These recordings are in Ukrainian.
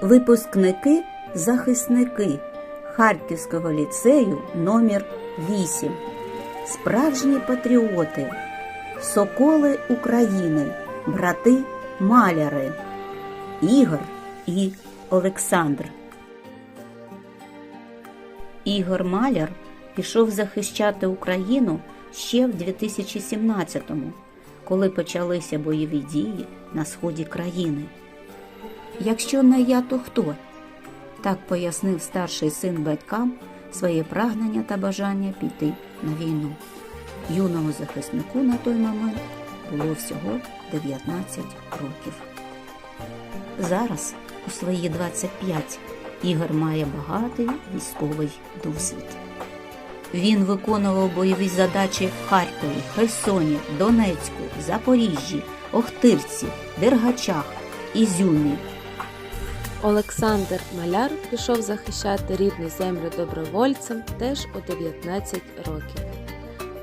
Випускники захисники Харківського ліцею номер 8 Справжні патріоти, Соколи України, брати маляри, Ігор і Олександр. Ігор Маляр пішов захищати Україну ще в 2017-му, коли почалися бойові дії на сході країни. Якщо не я, то хто? Так пояснив старший син батькам своє прагнення та бажання піти на війну. Юному захиснику на той момент було всього 19 років. Зараз, у свої 25, Ігор має багатий військовий досвід. Він виконував бойові задачі в Харкові, Херсоні, Донецьку, Запоріжжі, Охтирці, Дергачах, Ізюмі. Олександр Маляр пішов захищати рідну землю добровольцем теж у 19 років.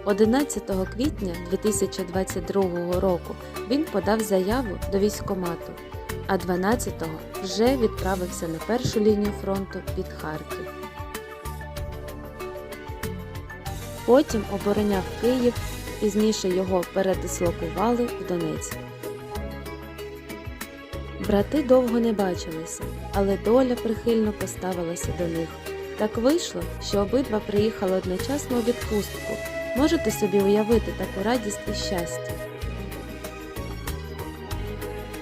11 квітня 2022 року він подав заяву до військкомату, а 12-го вже відправився на першу лінію фронту під Харків. Потім обороняв Київ, пізніше його передислокували в Донецьк. Брати довго не бачилися, але доля прихильно поставилася до них. Так вийшло, що обидва приїхали одночасно у відпустку. Можете собі уявити таку радість і щастя.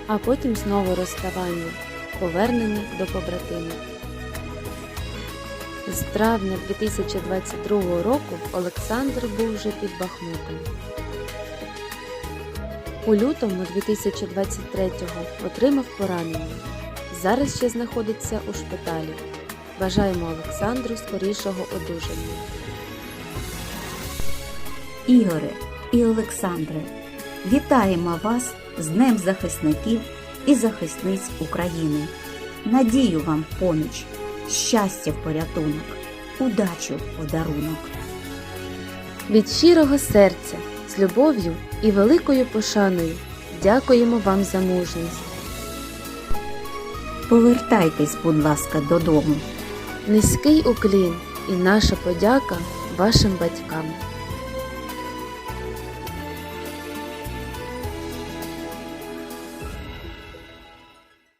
А потім знову розставання, повернення до побратимів. З травня 2022 року Олександр був вже під Бахмутом. У лютому 2023-го отримав поранення. Зараз ще знаходиться у шпиталі. Бажаємо Олександру скорішого одужання. Ігоре і Олександре, вітаємо вас з Днем захисників і захисниць України. Надію вам поміч, щастя в порятунок, удачу в подарунок. Від щирого серця, з любов'ю і великою пошаною дякуємо вам за мужність. Повертайтесь, будь ласка, додому. Низький уклін і наша подяка вашим батькам.